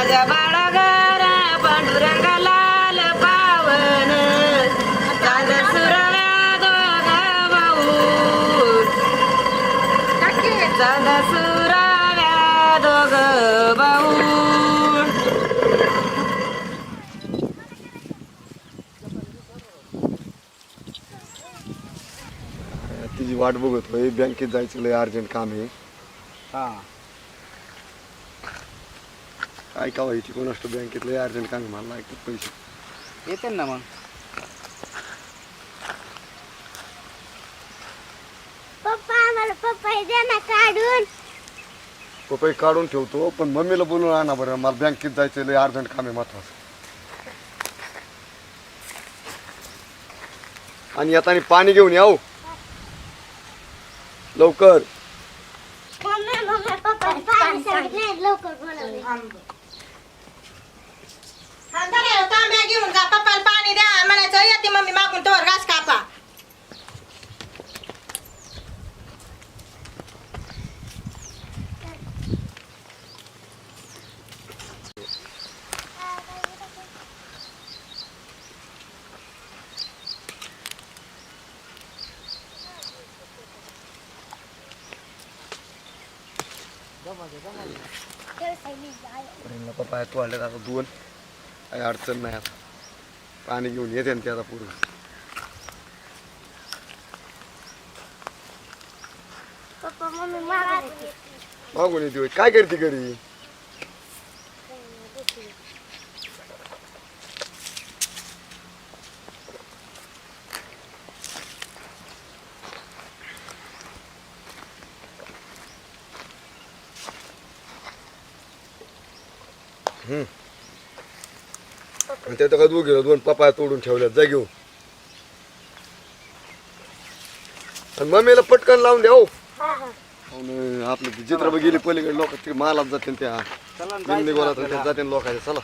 माझ्या बाळागारा पांडुरंग लाल पावन चांद सुरव्या दोघा भाऊ चांद सुराव्या दोघ भाऊ तिची वाट बघत होय बँकेत जायचं लय अर्जंट काम आहे. हा. काय का व्हायची कोण असतो बँकेत लय अर्जंट काम आहे मला लागतात पैसे. येते ना मग. पप्पा आम्हाला पप्पा द्या ना काढून. पपई काढून ठेवतो पण मम्मीला बोलून आणा बरं मला बँकेत जायचं लय अर्जंट काम आहे महत्वाचं. आणि येताना पाणी घेऊन याव लवकर. मम्मी मम्मी पप्पा पाणी सांगितलं लवकर बोलवले तांब्या घेऊन जा पप्पाला पाणी द्या. म्हणायचं येते मम्मी मागून तोवर घास कापा. बहिणीला पप्पा तू आणले आता दोन काही अडचण नाही आता पाणी घेऊन येते ना ते आता मागायचे मागून येते. काय करते घरी हम्म. आणि त्यात काय तू गेलो दोन पपाया तोडून ठेवल्यात. जा घेऊन आणि मम्मीला पटकन लावून द्या हो. आणि आपलं ते चित्र गेली पलीकडे लोक ते मालात जाते त्या. चला ना, निम्मी जायचं आपल्याला. जाते लोकांच्या चला.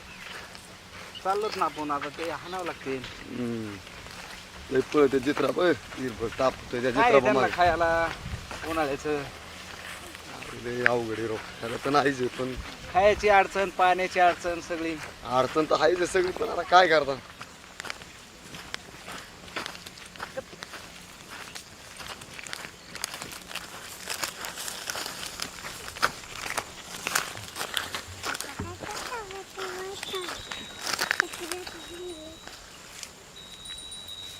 चाललोच ना आपण आता ते हाणावं लागते. हम्म. लय पळते चित्रा पळ ताप त्याच्या काय आहे चित्रा त्यांना खायला? उन्हाळ्याचं. लय अवघड आहे त्याला तर नाहीच आहे, पण खायची अडचण पाण्याची अडचण सगळी. अडचण तर आहेच आहे सगळी पण आता काय करता?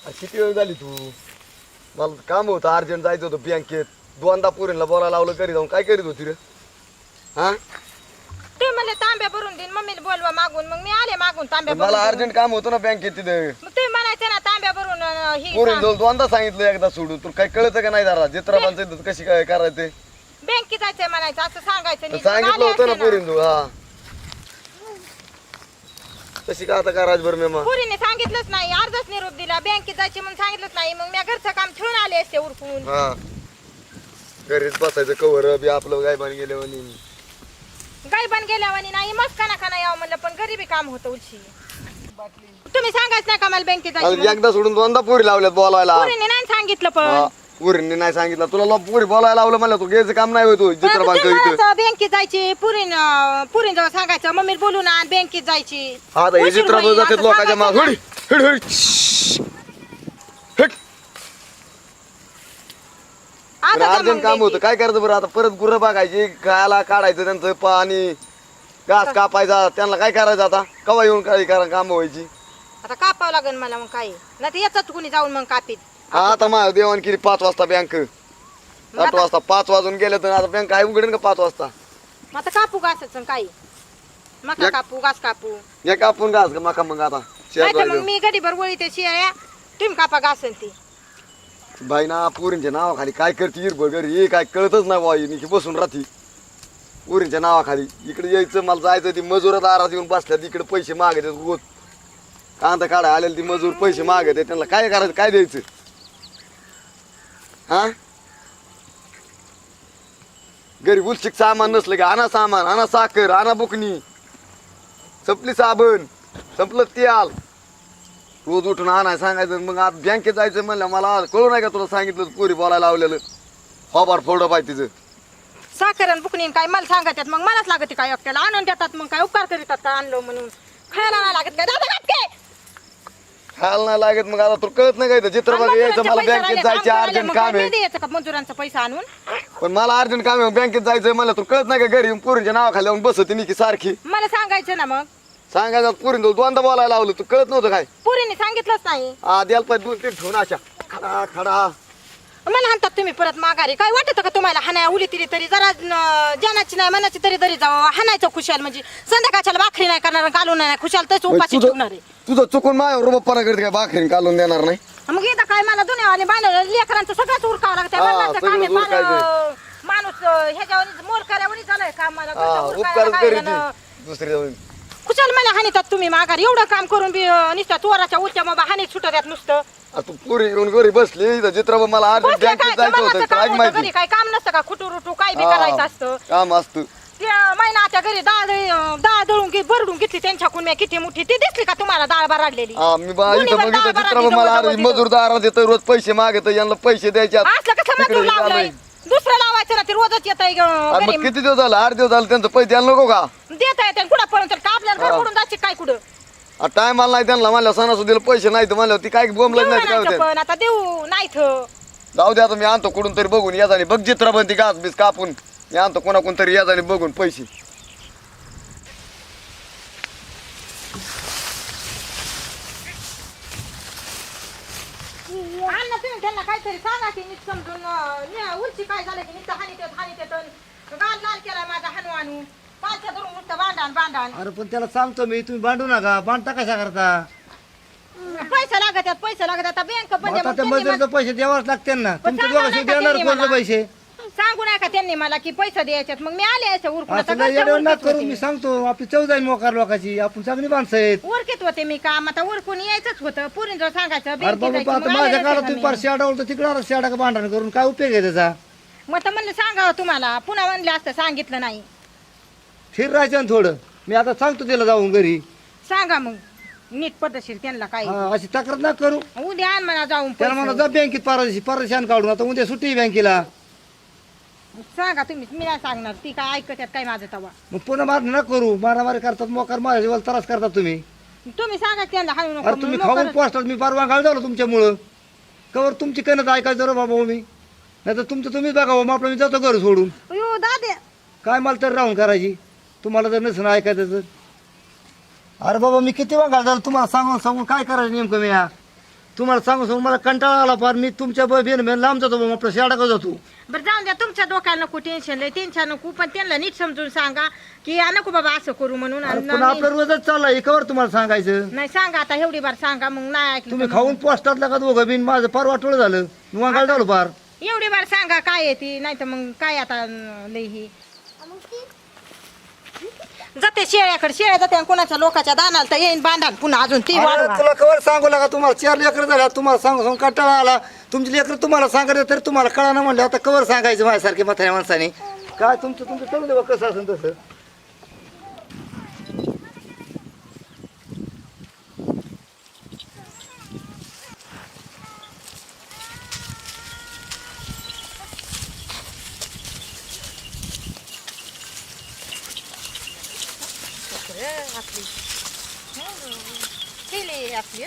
आ, किती वेळ झाली तू? मला काम होतं अर्जंट जायचं होतं बँकेत दोनदा पुरीला बोलायला लावलं घरी जाऊन काय करीत होती रे? हा? ते म्हणले तांब्या भरून देईन. मम्मीला बोलवा मागून. मग मी आले मागून तांब्या मला भरून अर्जंट काम होतं ना बँकेत तिथे मग तुम्ही म्हणायचं ना तांब्या भरून अं, ही पोरीन दोनदा सांगितलं एकदा सोडून. तुला काय कळतं का नाही जरा? चित्रपांचं कशी काय करायचं? बँकेत जायचंय म्हणायचं असं सांगायचं नीट. सांगितलं आले होतं ना असते पोरीन तू हा. तशी का आता का राजभर मेमा? पुरीने सांगितलंच नाही अर्धच निरोप दिला. बँकेत जायची म्हणून सांगितलंच नाही. मग मी घरचं काम ठेवून आले असते उरकून. हा. घरीच बसायचं कवर बी आपलं गायबान गेले म्हणे गायबन गेल्यावानी नाही मस्त काना खाना यावं म्हणलं पण गरीबी काम होतं उलशी. तुम्ही सांगायचं नाही का मला बँकेत जायचं एकदा सोडून दोनदा पुरी लावल्यात बोलायला. पुरीने नाही सांगितलं पण. पुरीने नाही सांगितलं. तुला लो- पुरी बोलायला लावलं म्हणलं तू घ्यायचं काम नाही होतो पण चित्रपांच तुम्ही इथं. म्हणायचं, बँकेत जायची पुरीन पुरीन जवळ सांगायचं मम्मी बोलून आण बँकेत जायची. हा आता हे उशीर चित्रपांच होईल जातात असं लोकांच्या माग. सांगायचं हुडी हिड हिट अर्जंट काम होतं. काय करायचं बरं? आता परत गुरं बघायची खायला काढायचं त्यांचं पाणी घास कापायचा. त्यांना काय करायचं आता? कवा येऊन काय करा काम व्हायची? आता कापावं लागेल मला मग काही. नाही तर याचाच कुणी जाऊन मग कापीत. हा आता माझ्या देवान केली पाच वाजता बँक आठ वाजता पाच वाजून गेले तर आता बँक आहे उघडेन का पाच वाजता? मग आता कापू का असं काही. मका कापू घास कापू. या कापून घास का मका मग आता. शेर नाही तर मग. मी गडीभर वळी ते शिळ्या तुम्ही कापा घासन ती. बाई ना पोरींच्या नावाखाली काय करते हिरबळ घरी? हे काय कळतच नाही बाई निखी बसून राहते. पोरींच्या नावाखाली इकडे यायचं मला जायचं ती मजूर दारात येऊन बसल्यात इकडे पैसे मागतात गोत. कांदा काढा आलेले ती मजूर पैसे मागत त्यांना काय करायचं काय द्यायचं? हा? घरी उलशिक सामान नसलं की आणा सामान आणा साखर आणा बुकणी. संपली साबण संपलं ते आल रोज उठून आणाय सांगायचं मग आता बँकेत जायचं म्हणलं मला आज कळू नाही का तुला सांगितलं पोरी बोलायला लावलेलं? हॉबार फोडं पाहिजे तिचं. साखर आणि बुकणी काय मला सांगतात मग मलाच लागते काय एकट्याला. आणून देतात मग काय उपकार करीतात का आणलो म्हणून? खायला नाही लागत काय? दादा घातके खायला नाही लागत मग आता तुला कळत नाही काय चित्रपट यायचं मला बँकेत जायचं अर्जंट काम आहे. द्यायचं का मजुरांचा पैसा आणून? पण मला अर्जंट काम आहे बँकेत जायचं मला तुला कळत नाही का घरी पोरींच्या नावाखाली बसत की सारखी? मला सांगायचं ना मग. सांगायचं तुला दोनदा बोलायला लावलं तू कळत नव्हतं काय? पुरीने सांगितलंच नाही. आ द्यायला पाहिजे दोन तीन ठेवून अशा खडा खडा. मला म्हणतात तुम्ही परत माघारी. काय वाटतं का तुम्हाला हाणाय उली तरी तरी? जरा जानाची नाही मनाची तरी तरी जावं. हाणायचं खुशाल म्हणजे संध्याकाळच्या भाकरी नाही करणार घालून नाही. खुशाल तस उपाशी ठेवणार आहे. तुझं चुकून माझ्यावर रुबापणा करते काय? बाखरीन काढून देणार नाही? मग इथं काय मला दुनियावाले बांधलं लेकरांचं सगळंच उरकावं लागतं. माणूस ह्याच्यावर मोर करावणी झालंय काम मला उपकार आणि- दुसरी खुशाल मला हानितात तुम्ही माघारी. एवढं काम करून बी अं, नुसतं चोराच्या उच्च्या बाबा हानीत सुटत आहेत नुसतं. आ, तू पुरी येऊन घरी बसली इथं चित्रपट मला अर्जंट बसले बँकेत काय? जायचं मरणाचं होतं काम काय होतं माहिती. घरी. काय काम नसतं का? खुटू रुटू काय बी हा, करायचं असतं. काम असतं. ते महिनाच्या घरी डाळ दळी- अं, डाळ दळून घे भरडून घेतली त्यांच्याकडून मी किती मोठी. ती दिसली का तुम्हाला डाळ बराडलेली? हा मी बा दोन्ही इथं पण बघितलं मला अर्ज मजूर दारात येतं रोज पैसे मागत यांना पैसे द्यायचे. असलं कसं मजूर लावलंय. दुसरं लावायचं ना ते रोजच येत आणि मग किती दिवस झालं? आठ दिवस झालं त्यांचं पैसे द्यायला नको का? देता येते कुठं पर्यंत का आपल्याला घर हा. पडून जायचे काय कुठं? टाइम आला नाही त्यांना. म्हणलं सणासुदीला पैसे नाही तर म्हणलं. ती काय देऊ नाही काय म्हणायचं होते? पण आता देऊ नाही जाऊ दे आता मी आणतो कुठून तरी बघून. या जाणे बघ ती घास बीस कापून. मी आणतो कोणाकोण तरी या जाणे बघून पैसे अण्णा तुम्ही त्यांना काहीतरी सांगा की नीट समजून अं, उलची काय झालं की नुसतं हानी देत हानी देत गाल लाल केलाय माझा हानू आणू पाचशे धरून नुसतं भांडण भांडण. अरे पण त्याला सांगतो मी तुम्ही भांडू नका. भांडता कशा करता? पैसे लागत आहेत पैसे लागत आहेत. आता बँक पण आता मग त्या त्यांनी मजुरीचे पैसे द्यावाच लागते ना. पण तुमच्या सांगा दोघांशी नाही का देणार त्यांनी कोणते मला? पैसे? सांगू नका त्यांनी मला की पैसे द्यायच्यात. मग मी आले असे उरकून. आता असं घरच्या येडवण ना उरकीत करू होते. मी सांगतो आपली चौदा मोकार लोकांची आपण चांगली माणसं आहेत. उरकीत होते मी काम. आता उरकून यायचंच होतं. जर सांगायचं अरे बँकेत बाबा जायचं, आता मग आले माझ्या काळात का तुम्ही मी. तर तिकडे शेडा का भांडण करून काय उपयोग आहे त्याचा? मग तर म्हणलं सांगावं तुम्हाला. पुन्हा म्हणले असतं सांगितलं नाही. फिर राहायचं ना थोडं. मी आता सांगतो त्याला जाऊन घरी. सांगा मग. नीट पद्धतशीर त्यांना काय हा, अशी तक्रार ना करू. उद्या आण म्हणा जाऊन त्याला म्हणा. जा बँकेत पारशी परशान काढून. आता उद्या सुट्टी आहे बँकेला. सांगा तुम्ही मी नाही सांगणार. ती काय ऐकत आहेत काय माझं तवा. मग पुन्हा मार ना करू. मारामारी करतात मोकार माझ्या त्रास करतात तुम्ही. तुम्ही सांगा त्यांना हाणू नको अरे तुम्ही खाऊन मोकळं- पोस्टात मी फार वांगाळ झालो तुमच्यामुळं. कवर तुमची कणत ऐकायचं रे बाबा हो मी. नाही तर तुमचं तुम्हीच बघा मग आपलं मी जातो घर सोडून. अयो दादे. काय मला तर राहून करायची? तुम्हाला जर नसेल ऐकायचं तर. अरे बाबा मी किती वांगाळ झालो तुम्हाला सांगून सांगून काय करायचं नेमकं मी या तुम्हाला सांगून सांगून मला कंटाळा आला फार. मी तुमच्या बेन बेन लांब जातो बाबा आपलं का जातो? बरं जाऊन द्या तुमच्या डोक्याला नको टेन्शन लय टेन्शन नको पण त्यांना नीट समजून सांगा की आ, नको बाबा असं करू म्हणून. अरे आणि पण आपलं रोजच चाललंय कवर तुम्हाला सांगायचं. नाही सांगा आता एवढी बार सांगा मग नाही ऐकलं तुम्ही तर खाऊन पोस्टात का दोघं बिन? माझं फार वाटोळ झालं. मी वांगाळ झालो फार. मग एवढी बार सांगा काय आहे ती? नाही तर मग काय आता अं, लई ही? जाते शेळ्याकडे शेळ्या जाते आणि कोणाच्या लोकांच्या दानाला तर येईन बांधाल पुन्हा अजून ती तुला कवर सांगू लागा तुम्हाला चार लेकर झाल्या तुम्हाला सांगू सांगू कंटाळा आला. तुमची लेकर तुम्हाला सांगायचं तरी तुम्हाला कळा ना म्हणलं आता कवर सांगायचं माझ्यासारखे म्हाताऱ्या माणसाने. काय तुमचं तुमचं चालू देवा कसं असेल तसं. आपली केली आपली.